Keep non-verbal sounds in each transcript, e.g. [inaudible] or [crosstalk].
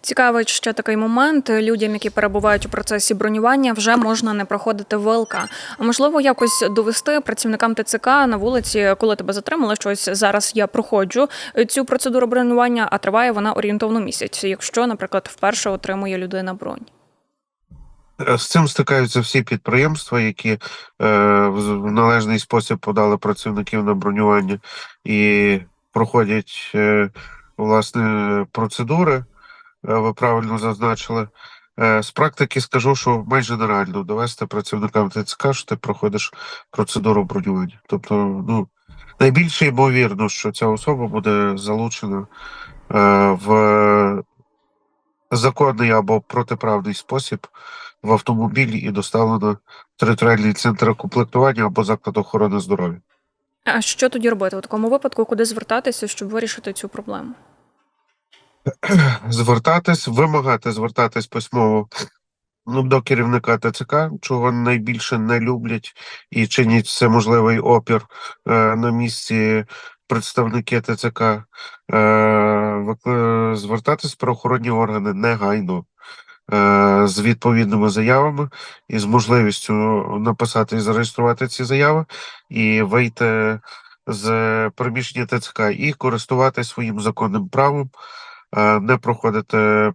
Цікавить ще такий момент. Людям, які перебувають у процесі бронювання, вже можна не проходити ВЛК. А можливо, якось довести працівникам ТЦК на вулиці, коли тебе затримали щось. Зараз я проходжу цю процедуру бронювання, а триває вона орієнтовно місяць. Якщо, наприклад, вперше отримує людина бронь. Е, З цим стикаються всі підприємства, які е, в належний спосіб подали працівників на бронювання і проходять е, власне процедури. Е, ви правильно зазначили. Е, з практики скажу, що майже нереально довести працівникам ТЦК, що ти проходиш процедуру бронювання. Тобто, ну найбільше ймовірно, що ця особа буде залучена е, в законний або протиправний спосіб в автомобілі і доставлено в територіальний центр комплектування або заклад охорони здоров'я. А що тоді робити у такому випадку, куди звертатися, щоб вирішити цю проблему? [clears throat] Звертатись, вимагати звертатись письмово ну, до керівника ТЦК, чого найбільше не люблять і чинять все можливий опір е, на місці представники ТЦК. Е, звертатись в правоохоронні органи негайно. е, З відповідними заявами і з можливістю написати і зареєструвати ці заяви, і вийти з приміщення ТЦК і користуватися своїм законним правом, е, не проходити е,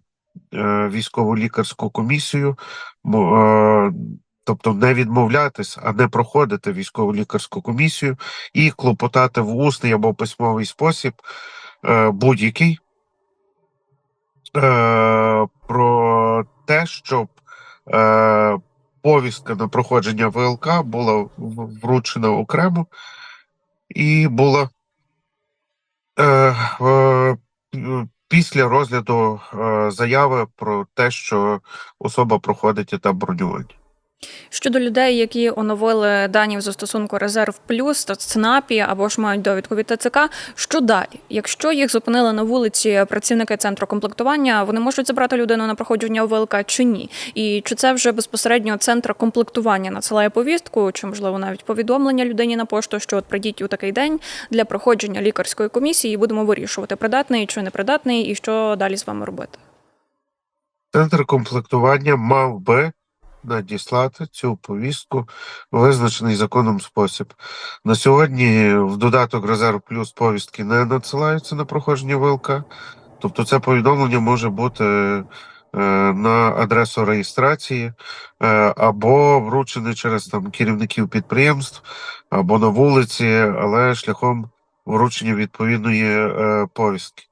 військову лікарську комісію, е, тобто не відмовлятись, а не проходити військову лікарську комісію і клопотати в усний або письмовий спосіб е, будь-який е, про те, щоб е, повістка на проходження ВЛК була вручена окремо і була е, е, після розгляду е, заяви про те, що особа проходить етап бронювання. Щодо людей, які оновили дані в застосунку Резерв Плюс та ЦНАПі або ж мають довідку від ТЦК, що далі? Якщо їх зупинили на вулиці працівники центру комплектування, вони можуть забрати людину на проходження ВЛК чи ні? І чи це вже безпосередньо центр комплектування надсилає повістку, чи можливо навіть повідомлення людині на пошту, що от прийдіть у такий день для проходження лікарської комісії, і будемо вирішувати, придатний чи непридатний, і що далі з вами робити? Центр комплектування мав би надіслати цю повістку в визначений законом спосіб. На сьогодні в додаток Резерв Плюс повістки не надсилаються на проходження ВЛК. Тобто це повідомлення може бути е, на адресу реєстрації е, або вручене через там керівників підприємств, або на вулиці, але шляхом вручення відповідної е, повістки.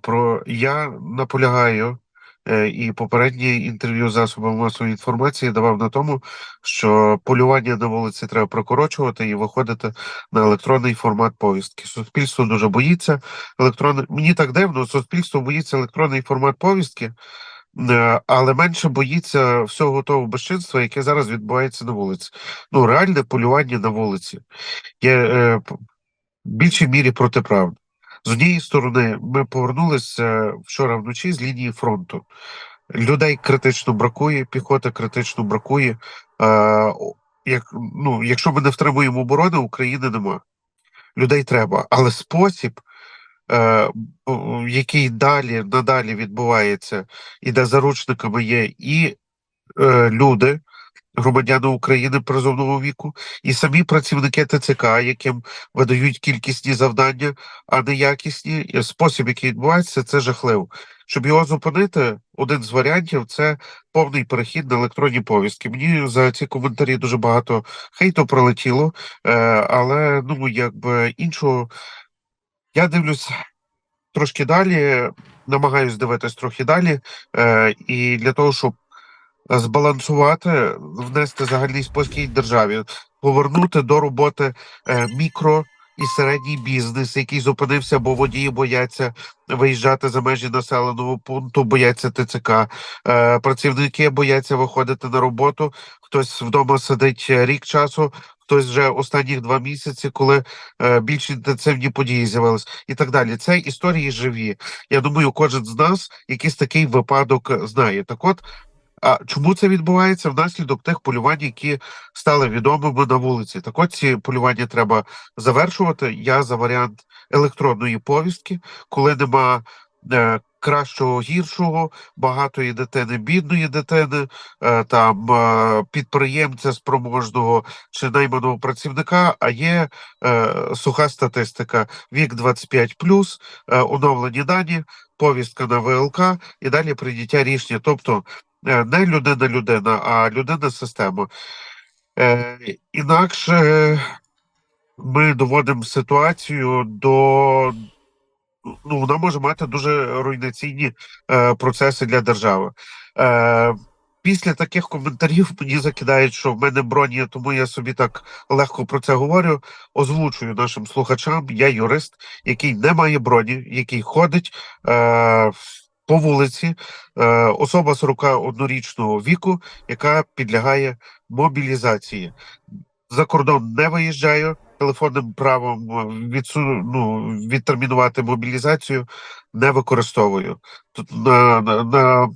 Про я наполягаю і попереднє інтерв'ю засобам масової інформації давав на тому, що полювання на вулиці треба прокорочувати і виходити на електронний формат повістки. Суспільство дуже боїться електронний. Мені так дивно, суспільство боїться електронний формат повістки, е, але менше боїться всього того безчинства, яке зараз відбувається на вулиці. Ну, реальне полювання на вулиці є е, в більшій мірі протиправне. З однієї сторони, ми повернулися вчора вночі з лінії фронту. Людей критично бракує, піхоти критично бракує. Е, як, ну, якщо ми не втримуємо оборони, України нема. Людей треба. Але спосіб, е, який далі надалі відбувається, і де заручниками є і е, люди, громадяни України призовного віку, і самі працівники ТЦК, яким видають кількісні завдання, а не якісні. Спосіб, який відбувається, це жахливо. Щоб його зупинити, один з варіантів це повний перехід на електронні повістки. Мені за ці коментарі дуже багато хейту прилетіло, е, але ну якби іншого я дивлюсь трошки далі, намагаюсь дивитись трохи далі, е, і для того, щоб збалансувати, внести загальний спокій державі, повернути до роботи е, мікро і середній бізнес, який зупинився, бо водії бояться виїжджати за межі населеного пункту, бояться ТЦК. Е, працівники бояться виходити на роботу. Хтось вдома сидить е, рік часу, хтось вже останніх два місяці, коли більш інтенсивні події з'явились, і так далі. Це історії живі. Я думаю, кожен з нас якийсь такий випадок знає. Так от. А чому це відбувається внаслідок тих полювань, які стали відомими на вулиці? Так от ці полювання треба завершувати. Я за варіант електронної повістки, коли нема е, кращого гіршого, багатої дитини, бідної дитини, е, там е, підприємця спроможного чи найманого працівника, а є е, суха статистика. Вік 25 е, оновлені дані, повістка на ВЛК і далі прийняття рішення. Тобто не людина людина, а людина система. Е, інакше ми доводимо ситуацію до. Ну, вона може мати дуже руйнаційні е, процеси для держави. Е, після таких коментарів мені закидають, що в мене броні, тому я собі так легко про це говорю. Озвучую нашим слухачам. Я юрист, який не має броні, який ходить е, по вулиці, е, особа 41-річного віку, яка підлягає мобілізації. За кордон не виїжджаю. Телефонним правом відсу... ну, відтермінувати мобілізацію не використовую. Тут на, на, на,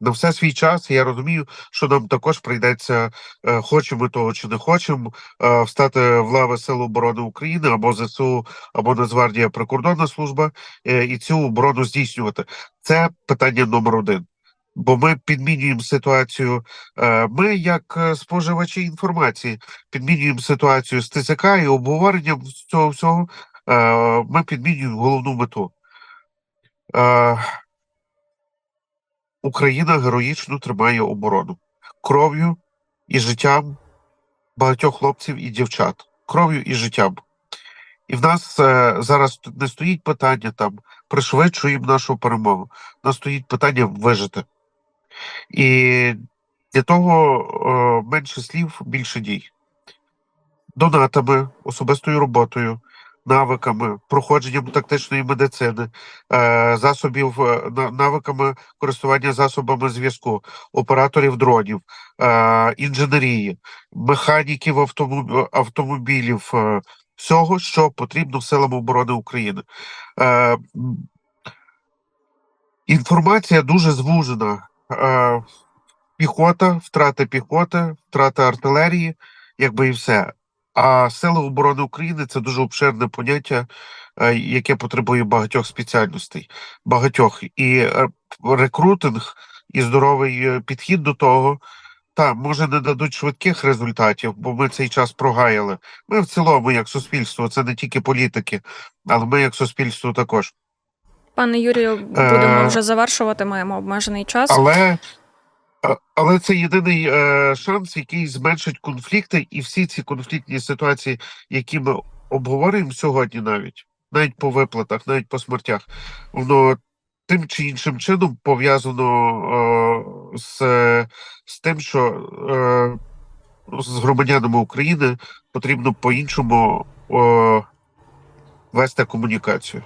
на все свій час я розумію, що нам також прийдеться, е, хочемо того чи не хочемо, е, встати в лави Сил оборони України або ЗСУ, або Нацгвардія прикордонна служба е, і цю оборону здійснювати. Це питання номер один. Бо ми підмінюємо ситуацію. Ми, як споживачі інформації, підмінюємо ситуацію з ТЦК і обговоренням цього всього. Ми підмінюємо головну мету. Україна героїчно тримає оборону кров'ю і життям багатьох хлопців і дівчат. Кров'ю і життям. І в нас е, зараз не стоїть питання там пришвидшуємо нашу перемогу. У нас стоїть питання вижити. І для того е, менше слів, більше дій. Донатами, особистою роботою, навиками, проходженням тактичної медицини, е, засобів, е, навиками користування засобами зв'язку, операторів дронів, е, інженерії, механіків автомобілів, всього, що потрібно силам оборони України. Інформація дуже звужена. Піхота, втрата піхоти, втрата артилерії, якби і все. А сили оборони України це дуже обширне поняття, е, яке потребує багатьох спеціальностей, багатьох і е, рекрутинг, і здоровий е, підхід до того. Та може не дадуть швидких результатів, бо ми цей час прогаяли. Ми в цілому, як суспільство, це не тільки політики, але ми як суспільство також. Пане Юрію, будемо Е, вже завершувати. Маємо обмежений час. Але, але це єдиний е, шанс, який зменшить конфлікти, і всі ці конфліктні ситуації, які ми обговорюємо сьогодні, навіть навіть по виплатах, навіть по смертях, воно тим чи іншим чином пов'язано е, з, з тим, що е, з громадянами України потрібно по-іншому е, вести комунікацію.